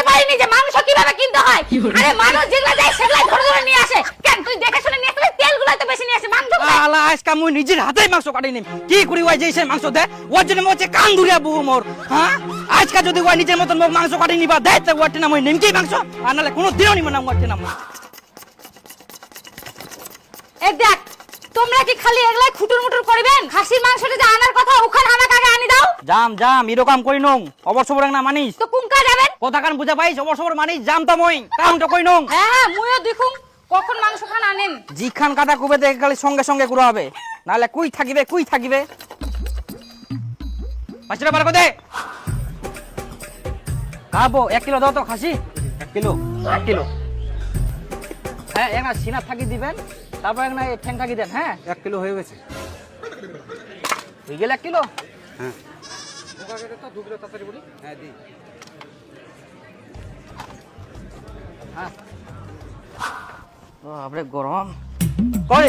শিখাইতে পারিনি যে মাংস কীভাবে কিনতে হয়। আরে মানুষ যেগুলা যায় সেগুলাই ধরে ধরে নিয়ে আসে। কেন তুই দেখে শুনে নিয়ে আসলে তেলগুলাই তো বেশি নিয়ে আসে। মাংস আলা আজকা মুই নিজের হাতে মাংস কাটি নিম। কি করি ওই যে সে মাংস দে? ওর জন্য মোচে কান ধরিয়া বহু মোর হ্যাঁ? আজকা যদি ওই নিজের মতন মোক মাংস কাটি নিবা দে তো ওর না মই নিমকি মাংস। আর নালে কোনো দিনও নিব না ওর না এই দেখ তোমরা কি খালি এগুলাই খুটুর মুটুর করবেন? খাসির মাংসটা যে আনার কথা ওখানে আমাকে আগে আনি দাও। জাম জাম এরকম কই নং। অবশ্য না মানিস। তো কুঙ্কা যাবেন? কথা কান বুঝা পাইস? অবশ্য মানিস জাম তো মই। কাম তো কই নং। হ্যাঁ হ্যাঁ মুইও দেখুম কখন মাংস খান আনেন। জিখান কাটা কুবে দেখে খালি সঙ্গে সঙ্গে গুড়া হবে। নাহলে কুই থাকিবে কুই থাকিবে। পাঁচটা বার দে। খাব এক কিলো দাও তো খাসি। এক কিলো এক কিলো। হ্যাঁ একটা সিনা থাকি দিবেন। তারপর এই ঠ্যাং থাকি দেন হ্যাঁ? এক কিলো হয়ে গেছে। হয়ে গেলে এক কিলো? হ্যাঁ। হ্যাঁ হ্যাঁ। বাপরে গরম। কই?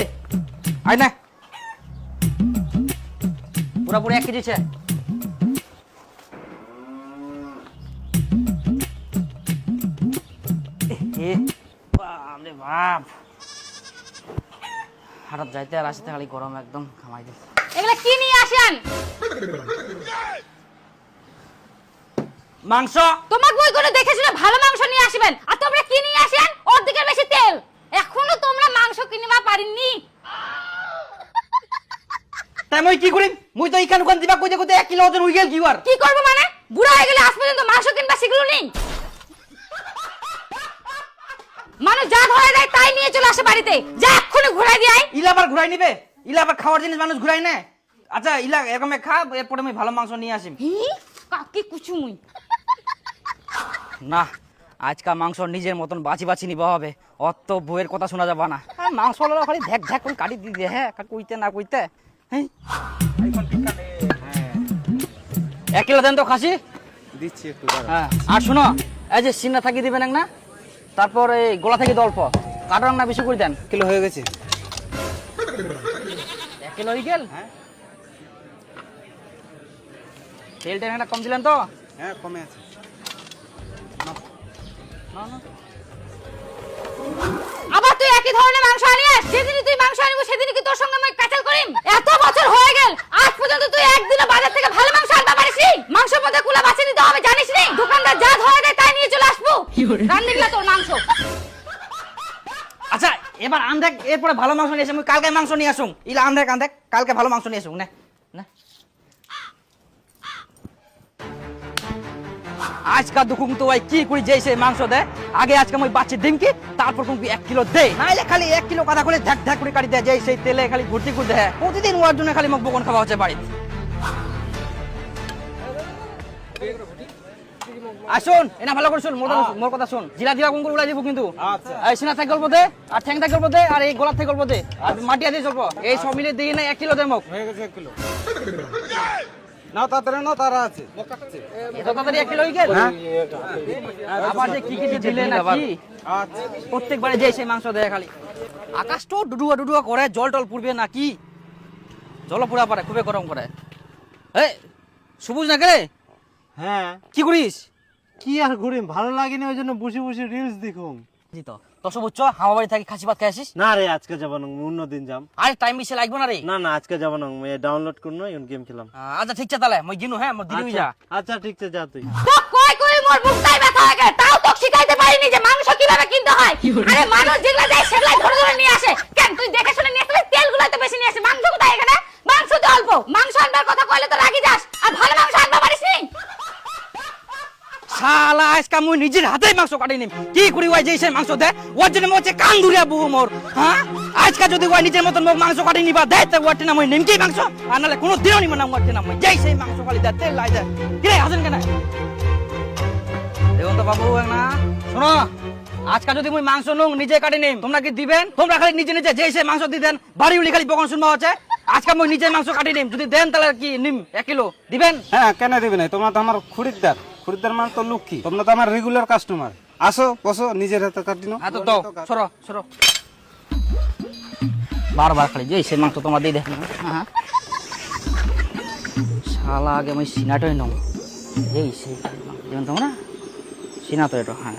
আই না। পুরাপুরি এক কেজি বাপ। হাটাত যাইতে আর আসতে খালি গরম একদম খামাই দিস এগুলা কি নিয়ে আসেন? মাংস। তোমাক বই করে দেখে শুনে ভালো মাংস নিয়ে আসবেন। আর তোমরা কি নিয়ে আসেন? দিকে বেশি তেল। এখনও তোমরা মাংস কিনিবা পারিনি। তাই মই কি করিম? মুই তো ইখান ওখান দিবা কইতে কইতে এক কিলো ওজন উই গেল কি আর। কি করব মানে? বুড়া হয়ে গেলে আজ পর্যন্ত মাংস কিনবা শিখলো নেই মানুষ যা ধরে দেয় তাই নিয়ে চলে আসে বাড়িতে। যা এক্ষুনি ঘুরাই দিয়ে আয়। ইলা আবার ঘুরাই নিবে? ইলা আবার খাওয়ার জিনিস মানুষ ঘুরাই নেয় আচ্ছা ইলা এরকম খা এরপরে আমি ভালো মাংস নিয়ে আসিম। হি, কাকি কুচুমুই। না আজকা মাংস নিজের মতন বাছি বাছি নিবা হবে। অত বউয়ের কথা শোনা যাবা না। মাংস হলো খালি ধ্যাক ধ্যাক করে কাটি দিয়ে হ্যাঁ? কা- কইতে না কইতে হ্যাঁ? এক কিলো দেন তো খাসি। দিচ্ছি একটু দাঁড়া। হ্যাঁ। আর শোনো এই যে সিনা থাকি দিবেন না? তারপর এই গোলা থেকে অল্প কাটার না বেশি করে দেন। কিলো হয়ে গেছে। এক কিলো হয়ে গেল? হ্যাঁ। তেল টেন একটা কম দিলেন তো? হ্যাঁ কমে আছে। না না আবার তুই একই ধরনের মাংস আনিস? যেদিনই তুই মাংস আনিব সেদিনই আন্দেক এরপরে ভালো মাংস নিয়ে আসুন কালকে মাংস নিয়ে আসুন। ইলা আন্দেক আন্দেক কালকে ভালো মাংস নিয়ে আসুন, না না। আজকা দুকুম তো ওই কি করি যেইছে মাংস দে। আগে আজকে মই বাচ্চি দিম কি, তারপর তুমি এক কিলো দে। নাইলে খালি এক কিলো কথা করে ধ্যাক ধ্যাক করে কাটি দেয়, যেই সেই তেলে খালি ঘুরতে ঘুরতে হ্যাঁ প্রতিদিন ওর জন্য খালি মোক বকন খাওয়া হচ্ছে বাড়িতে। আসুন এনা ভালো করে শুন মোর কথা- মোর কথা শুন। জিলা দিবা কোন উড়াই দিব কিন্তু। আচ্ছা। এই সিনা থেকে গল্প দে আর ঠ্যাং থেকে গল্প দে আর এই গোলাপ থেকে গল্প দে আর মাটি দিয়ে চলবো। এই সব মিলে দিয়ে না এক কিলো দে মোক। হয়ে গেছে এক কিলো। নাও তাড়াতাড়ি নাও তারা আছে। এত তাড়াতাড়ি এক কিলো হয়ে গেল? হ্যাঁ। আবার যে কি কি দিলে নাকি আচ্ছা। প্রত্যেকবারে যে সেই মাংস দেয় খালি। আকাশ তো ডুডুয়া ডুডুয়া করে জল টল পুড়বে নাকি জল পুরা পারে খুবই গরম করে। এই সবুজ না কে? হ্যাঁ। কি করিস? কি আর করিম ভালো লাগেনি ওই জন্য বসে বসে রিলস দেখুম। জি তো। তো সবুজ চ হাওয়া বাড়ি থাকি খাসি ভাত খেয়ে আসিস? না রে আজকে যাব না অন্য দিন যাম। আরে টাইম বেশি লাগবে না রে। না না আজকে যাব না ডাউনলোড করনো এখন গেম খেলাম। আচ্ছা ঠিক আছে তাহলে মই গিনু হ্যাঁ মই দিদি যা আচ্ছা, আচ্ছা ঠিক আছে যা তুই। তো কই কই মোর মুখটাই ব্যথা হয়ে গেল। তাও তো শিখাইতে পারিনি যে মাংস কীভাবে কিনতে হয়। আরে মানুষ যেগুলা যায় সেগুলাই ধরে ধরে নিয়ে আসে। শালা আজকা মুই নিজের হাতে মাংস কাটি নিম কি করি ওই যে মাংস দে? ওর জন্য মোচে কান ধরিয়া বহু মোর হ্যাঁ? আজকা যদি ওই নিজের মতন মোক মাংস কাটি নিবা দে তো ওর না মই নিমকি মাংস আর নালে কোনো দিনও নিব না ওর না মই যেই সেই মাংস খালি দে তেল লাই দে। কি রে হাসেন কেন? দেখুন তো বাবু না। শোনো আজকা যদি মুই মাংস নুং নিজে কাটি নিম তোমরা কি দিবেন? তোমরা খালি নিজে নিজে যেই সেই মাংস দি দেন বাড়ি উলি খালি বকন শুনবা হচ্ছে। আজকে মুই নিজে মাংস কাটি নিম যদি দেন তাহলে কি নিম এক কিলো দিবেন? হ্যাঁ কেন দিবে না তোমরা তো আমার খরিদ্দার খরিদ্দার মানে তো লক্ষ্মী। তোমরা তো আমার রেগুলার কাস্টমার আসো বসো নিজের হাতে কাটি নাও। হ্যাঁ তো দাও সরো সরো। বারবার খালি যে সে মাংস তোমার দিয়ে দেখেন। হ্যাঁ। শালা আগে আমি সিনাটাই নাও এই সেই যেমন তোমরা চিনা তো এটা হ্যাঁ।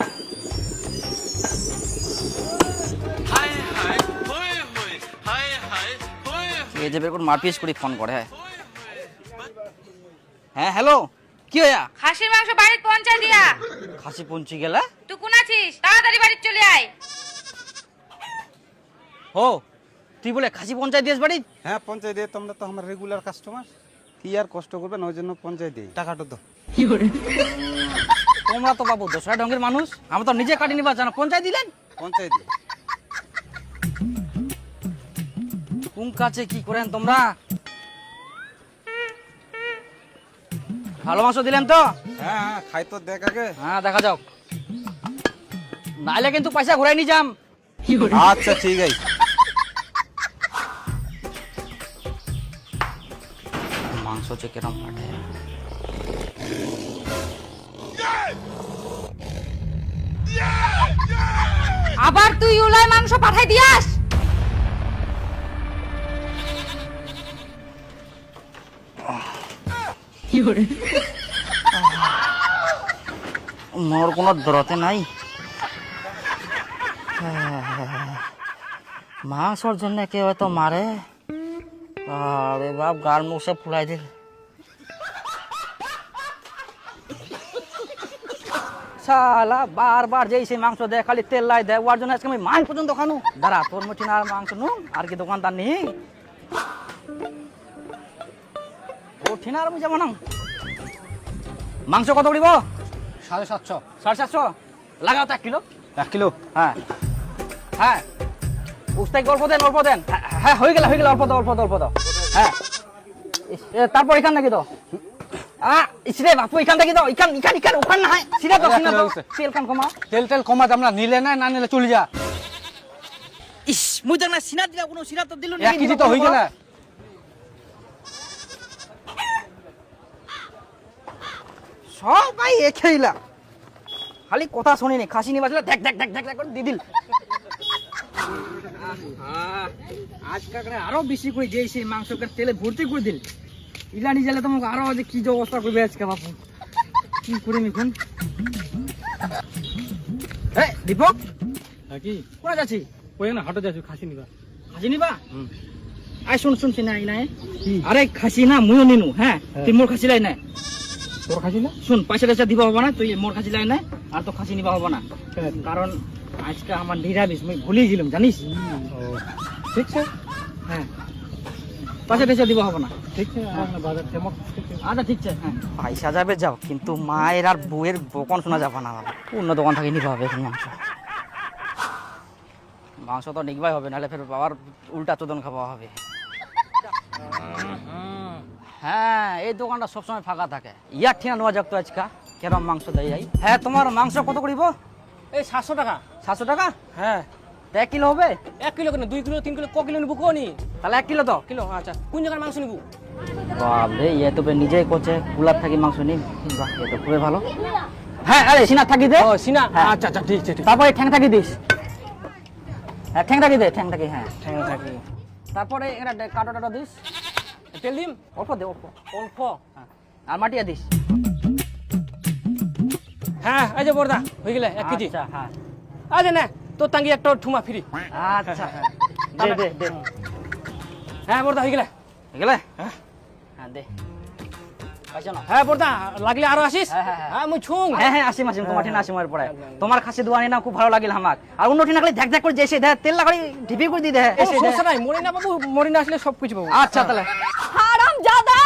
এই যে বের করে মারপিস করে ফোন করে হ্যাঁ। হ্যাঁ হ্যালো? কি হইয়া? খাসির মাংস বাড়িতে পৌঁছা দিয়া। খাসি পৌঁছে গেলে? তুই কোন আছিস? তাড়াতাড়ি বাড়ি চলে আয়। ও তুই বলে খাসি পঞ্চায়েত দিয়েছ বাড়ি? হ্যাঁ পঞ্চায়েত দিয়ে তোমরা তো আমার রেগুলার কাস্টমার কি আর কষ্ট করবেন ওই জন্য পঞ্চায়েত দিই। টাকাটা তো তোমরা তো বাবু দোসরা ঢঙ্গের মানুষ আমরা তো নিজে কাটি নিবা জানো পঞ্চায়েত দিলেন? পঞ্চায়েত দিই। কোন কাছে কি করেন তোমরা? ভালো মাংস দিলেন তো? হ্যাঁ হ্যাঁ খাই তো দেখ আগে। হ্যাঁ দেখা যাও নাইলে কিন্তু পয়সা ঘুরাই নি যাম। আচ্ছা ঠিক আছে। মাংস হচ্ছে কিরম ফাটে আবার তুই উলাই মাংস পাঠাই দিয়াস? মোর কোনো দরতে নাই। মাংসর জন্য কেউ হয়তো মারে। আরে বাপ গাল মুখ সব ফুলাই দিল। শালা, বারবার যেই সেই মাংস দেয়, খালি তেল লাই দেয় ওর জন্য আজকে আমি মাছ পর্যন্ত খানু। দাঁড়া, তোর মুঠি না মাংস নু, আর কি দোকানদার নেই? ঠিনা আর যাব না মাংস কত করিব সাড়ে সাতশো। সাড়ে সাতশো? লাগাও তো এক কিলো। এক কিলো? হ্যাঁ। হ্যাঁ। অল্প দেন অল্প দেন। হ্যাঁ, হ্যাঁ হয়ে গেল হয়ে গেল অল্প দাও অল্প দাও অল্প দাও। হ্যাঁ। তারপর এখান থেকে তো ইসরে বাপু এখান থেকে দাও। এখান এখান এখান ওখান না হয়। সিধা দাও সিধা দাও। তেল খান কমা তেল তেল কমা আমরা নিলে না না নিলে চলে যা। ইস মুই না সিনা দিলা কোনো সিনা তো দিল কেজি তো হয়ে গেল সবাই এখেইলা খালি কথা শুনিনি খাসি নিয়ে বাজলে দেখ দেখ দেখ দেখ দেখ করে দি দিল। আজকাল আরও বেশি করে যে সেই মাংসকে তেলে ভর্তি করে দিল। ইলানি জেলে তোমাকে আরও যে কি যে অবস্থা করবে আজকে বাপু। কি করে এখন এ দীপক কি? কোথায় যাচ্ছি? ওই না হাটে যাচ্ছি খাসি নিবা। খাসি নিবা? আয় শুন শুন নাই নাই আরে খাসি না মুইও নিনু হ্যাঁ? তুই মোর খাসি লাই না তোর খাসি না? শুন পয়সা টয়সা দিবা হব না তুই মোর খাসি লাই না আর তো খাসি নিবা হব না। কারণ আজকে আমার নিরামিষ মুই ভুলে গেলাম জানিস? ঠিক আছে? হ্যাঁ। পয়সা টয়সা দিবা হব না। ঠিক আছে আচ্ছা ঠিক আছে হ্যাঁ। পয়সা যাবে যাও কিন্তু মায়ের আর বউয়ের বকন শোনা যাবে না অন্য দোকান থেকে নিতে হবে এখন মাংস। মাংস তো নিকবাই হবে নাহলে ফের বাবার উল্টা চোদন খাওয়া হবে। হ্যাঁ এই দোকানটা সবসময় ফাঁকা থাকে। ইয়ার ঠিনা নেওয়া যাক তো আজকা। কেরম মাংস দেয় যাই হ্যাঁ তোমার মাংস কত করিব এই সাতশো টাকা। সাতশো টাকা? হ্যাঁ। তা এক কিলো হবে? এক কিলো কেন? দুই কিলো তিন কিলো ক কিলো নিবো কোনি? তাহলে এক কিলো তো কিলো আচ্ছা। কোন জায়গার মাংস নিবো? বাবরে ইয়ে তো বে নিজেই করছে। কুলার থাকি মাংস নিন বাহ এ তো খুবই ভালো। হ্যাঁ আরে সিনা থাকি দে। ও সিনা হ্যাঁ। আচ্ছা আচ্ছা ঠিক আছে ঠিক তারপরে ঠ্যাং থাকি দিস? হ্যাঁ ঠ্যাং থাকি দে? ঠ্যাং থাকি হ্যাঁ। ঠ্যাং থাকি তারপরে এটা ডে- কাটো টাটো দিস। তেল দিম? অল্প দে অল্প। অল্প? হ্যাঁ। আর মাটিয়া দিস। হ্যাঁ এই যে বর্দা হয়ে গেলে এক কেজি। আচ্ছা হ্যাঁ। আজ না তোর তাঙ্গি একটা ঠুমা ফ্রি। আচ্ছা দে দে দে। হ্যাঁ বর্দা হয়ে গেলে। গেলে? হ্যাঁ। দে। হ্যাঁ বর্দা লাগলে আরও আসিস? হ্যাঁ, হ্যাঁ, হ্যাঁ। হ্যাঁ মুই ছুং। হ্যাঁ হ্যাঁ আসিম আসিম তোমার ঠিনা আসিম এর পরে। তোমার খাসি দোয়ানি না খুব ভালো লাগিল আমাক। আর অন্য ঠিনা খালি ধ্যাক ধ্যাক করে যেসে দেয় তেল লাগাই ঢিপি করে দি দে সমস্যা নাই মরি না বাবু মরি না আসলে সব কিছু পাবো। আচ্ছা তাহলে। জাদা!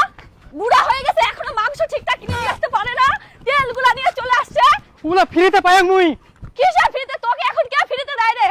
বুড়া হয়ে গেছে এখনও মাংস ঠিকঠাক কিনে নিয়ে আসতে পারে না। তেলগুলা নিয়ে চলে আসছে। ওগুলা ফ্রিতে পায় মুই। কিসের ফ্রিতে? তোকে এখন কে ফ্রিতে দেয় রে।